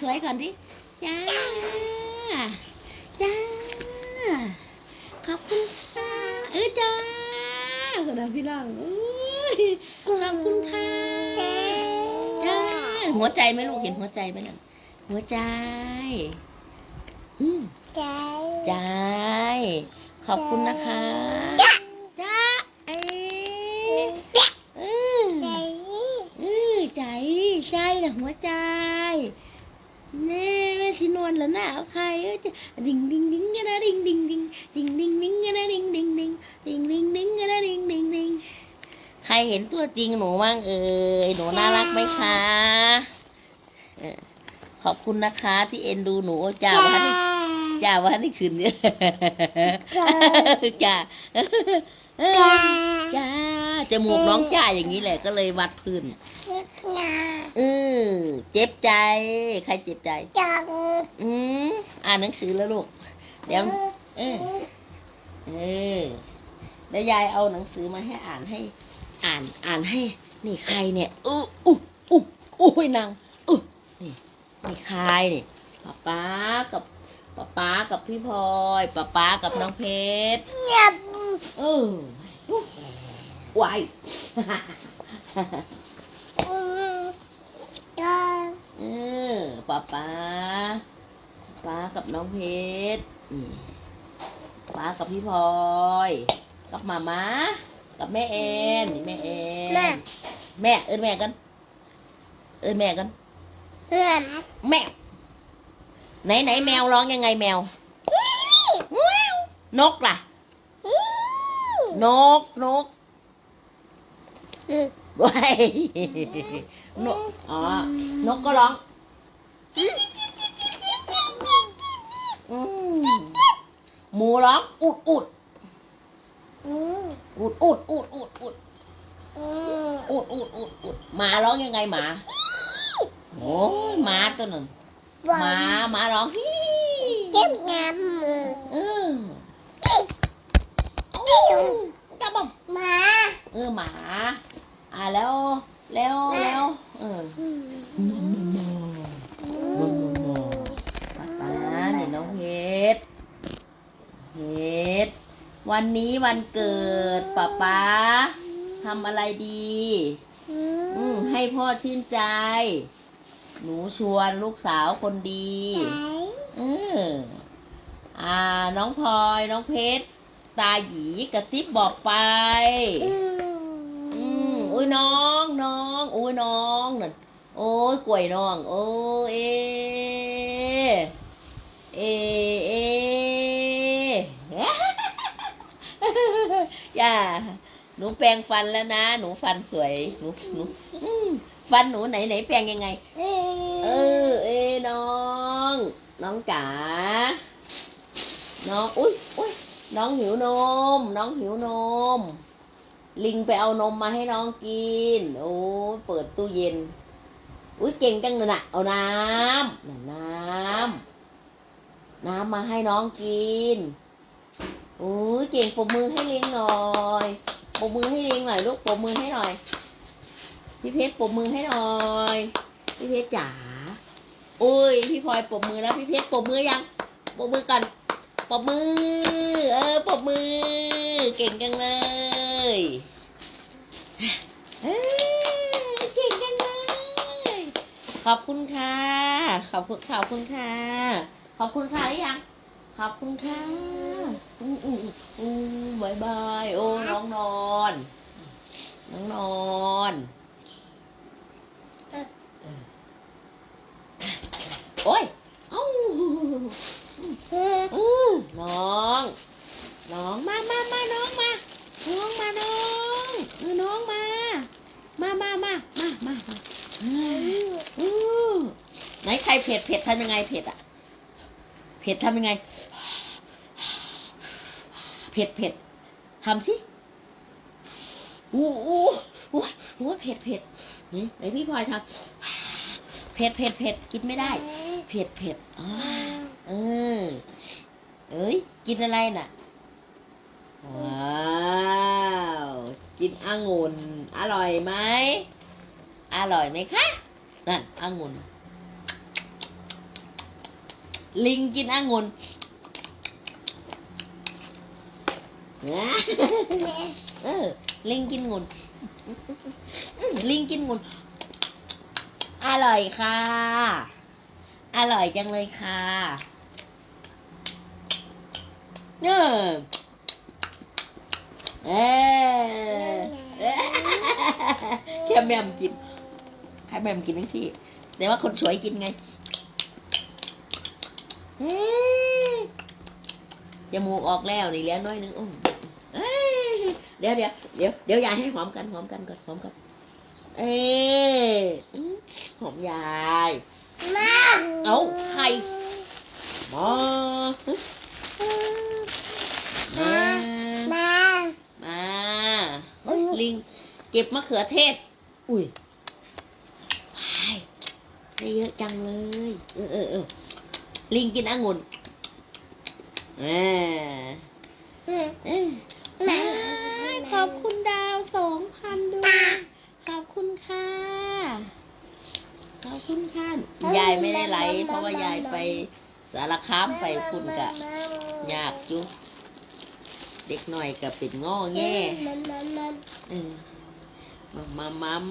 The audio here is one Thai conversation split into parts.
สวยก่อนดิจ้าจ้าขอบคุณค่ะเออจ้าคนนะพี่น้องอุ้ยขอบคุณค่ะจ้าหัวใจไหมลูกเห็นหัวใจไหมนั่นหัวใจอืมใจใจขอบคุณนะคะจ้าเอเออ ใจ เออใจใจนะหัวใจ แน่แม่สินวลแล้วนะเอาใครเอ้ยจะดิ่งดิ่งดิ่งกันนะดิ่งดิ่งดิ่งดิ่งดิ่งดิ่งกันนะดิ่งดิ่งดิ่งดิ่งดิ่งดิ่งกันนะดิ่งดิ่งดิ่งใครเห็นตัวจริงหนูบ้างเอ่ยหนูน่ารักไหมคะเออขอบคุณนะคะ ที่เอ็นดูหนูโอ้จ้าว่านี่จ้าว่านี่คืนเนี่ยจ้าเออจ้า จมูกน้องจ้าอย่างนี้แหละก็เลยวัดพื้นงาเออเจ็บใจ ใครเจ็บใจจังอืมอ่านหนังสือแล้วลูก เดี๋ยว เออเออเดี๋ยวยายเอาหนังสือมาให้อ่านให้ อ่านอ่านให้ นี่ใครเนี่ยอู้อู้อู้อู้ยนางอู้นี่นี่ใครนี่ป๊าป๊ากับป๊าป๊ากับพี่พลอยป๊าป๊ากับน้องเพชรเงียบเออ วายอืมจังเออป๊าป๊าป๊ากับน้องเพชรอืมป๊ากับพี่พลอยกับมาม่ากับแม่เอ็นนี่แม่เอ็นแม่แม่เอินแม่กัน เอินแม่กันเพื่อนแมวไหนไหนแมวร้องยังไงแมว นกล่ะ นกนกอืม ว้ายนกอ๋อนกก็ร้องอืมหมูร้องอุดอุดอืมอุดอุดอุดอุดอุดอืมอุดอุดอุดอุดหมาร้องยังไงหมาโอ้ยหมาตัวนั้นหมาหมาร้องฮีเจ็บงามมือเออโอ้จับบ้องหมาเออหมา อ่าแล้ว แล้วแล้วเอออืมนมนมนมนมป๊าป๊าเนี่ยน้องเพชรเพชรวันนี้วันเกิดป๊าป๊าทำอะไรดี อือืมมให้พ่อชื่นใจ หนูชวนลูกสาวคนดีไหนเอออ่า น้องพลอยน้องเพชร ตาหยีกระซิบบอกไปอืมอืมอุ้ย น้องน้องอุ้ยน้องนั่นโอ้ยกล้วยน้อง โอ้เอเอเออย่าหนูแปรงฟันแล้วนะ หนูฟันสวยหนูหนูอืมฟันหนูไหนไหนแปรงยังไง เออ เอน้อง น้องจ๋าน้องอุ้ยอุ้ยน้องหิวนม น้องหิวนม ลิงไปเอานมมาให้น้องกิน โอ้เปิดตู้เย็น อุ้ยเก่งจังเลยนะเอาน้ำน่ะน้ำน้ำมาให้น้องกินโอ้ยเก่งปรบมือให้ลิงหน่อยปรบมือให้ลิงหน่อยลูกปรบมือให้หน่อย พี่เพชรปรบมือให้หน่อย พี่เพชรจ๋าอุ้ยพี่พลอยปรบมือแล้วพี่เพชรปรบมือยังปรบมือกันปรบมือ เออปรบมือ เก่งจังเลย เอ้ยเก่งจังเลย ขอบคุณค่ะ ขอบคุณขอบคุณค่ะ ขอบคุณค่ะหรือยัง ขอบคุณค่ะอืออืออือบายบาย โอ้ น้องนอน น้องนอนเออโอ้ยเอ้าอืมอือน้อง น้อง มามามาน้องมา น้องมาน้องเออน้องมา มามามามามามาอืออือไหนใครเผ็ดเผ็ดทำยังไงเผ็ดอะ เผ็ดทำยังไง เผ็ดเผ็ดทำสิอู้อู้อู้อู้เผ็ดเผ็ดนี่ไหนพี่พลอยทำเผ็ดเผ็ดเผ็ดกินไม่ได้ เผ็ดเผ็ดอ๋อเออ เอ้ย กินอะไรน่ะ ว้าวกินองุ่นอร่อยไหมอร่อยไหมคะนั่นองุ่นลิงกินองุ่นเออลิงกินงุ่นลิงกินงุ่นอร่อยค่ะ อร่อยจังเลยค่ะเออ เออแค่แม่มกินให้แม่มกินทั้งที่ แต่ว่าคนสวยกินไงเฮ้ยจมูกออกแล้วนี่แล้วน้อยนึงอุ้มเดี๋ยวเดี๋ยวเดี๋ยวเดี๋ยวยายให้หอมกันหอมกันก่อนหอมกันเออหอมยายมาเอาใครมามา มาเอ้ย ลิง เก็บมะเขือเทศ อุ้ยว้ายได้เยอะจังเลย เออเออเออลิงกินองุ่นอ่าเอ้ยมาขอบคุณดาวสองพันด้วย ขอบคุณค่ะ ขอบคุณค่ะ ยายไม่ได้ไลฟ์เพราะว่ายายไปสารคามไปพุ่นกะยากจุ เด็กหน่อยก็เป็นง้อแง่มามามาเออมามามัม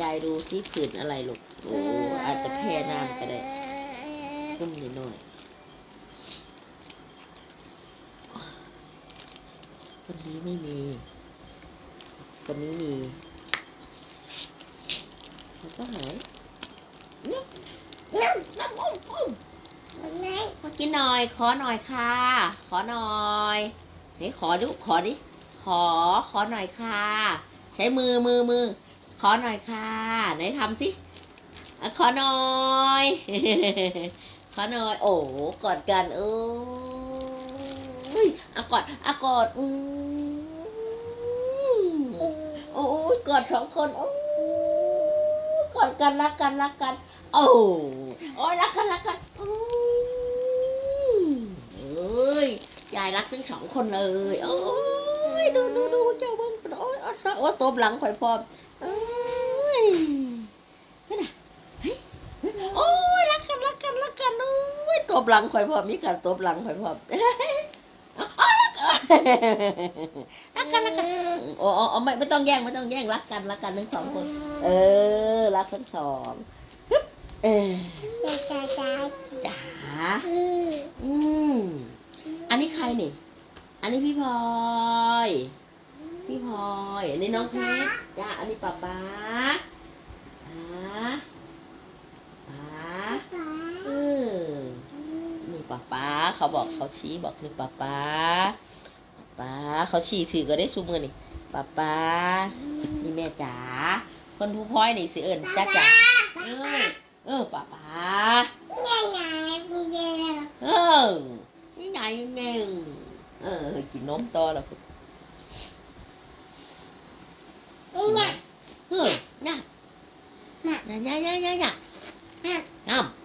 ยายดูซิผื่นอะไรลูกโอ้อาจจะแพ้น้ำก็ได้ต้มนิดหน่อยคนนี้ไม่มีคนนี้มีแล้วก็หายน้ำน้ำน้ำอุ้มอุ้มไหนมากินหน่อย ขอหน่อยค่ะ ขอหน่อย นี่ขอดูขอดิ ขอขอหน่อยค่ะ ใช้มือมือมือ ขอหน่อยค่ะไหนทำสิขอหน่อยขอหน่อย โอ้กอดกันเอ้ยอะกอดอะกอดอืโอ้ยกอดสองคนโอ้ยกอดกันรักกันรักกัน โอ้โอ้ยรักกันรักกันอืายรักทั้งสองคนเลยโอ้ยดูดูดูเจ้าเบิ้งโอ้ยโอ้ยโอ้ยตบหลังข่อยพร้อมเอ้ยนี่นะเฮ้ยโอ้ยรักกันรักกันรักกันโอ้ยตบหลังข่อยพร้อมมีการตบหลังข่อยพร้อมโอ้ยรักกันรักกันโอ้โอ้โอ้ไม่ไม่ต้องแย่งไม่ต้องแย่งรักกันรักกันทั้งสองคน เออ รักทั้งสองฮึบเออจ้าจ้าจ๋าอืม อืมอันนี้ใครนี่ อันนี้พี่พลอย พี่พลอย อันนี้น้องเพชรจ้าอันนี้ป๊าป๊าป๊าป๊าเออนี่ป๊าป๊าเขาบอกเขาชี้บอกนี่ป๊าป๊าป๊าเขาชี้ถือก็ได้ซูมกันนี่ป๊าป๊านี่แม่จ๋า คนผู้พลอยนี่สิเอิญจ้าจ๋าเออเออป๊าป๊ายังไงพี่เดียวเอ อนี่ไงไงเออกินนมต่อแล้วคุณนี่ไงเออน่ะน่ะน่ะน่ะน่ะน่ะน่ะน่ะน้ำ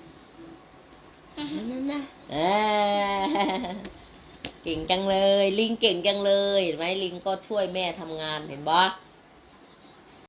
นั่นนั่นนะเออเก่งจังเลย ลิงเก่งจังเลยเห็นไหมลิงก็ช่วยแม่ทำงานเห็นปะ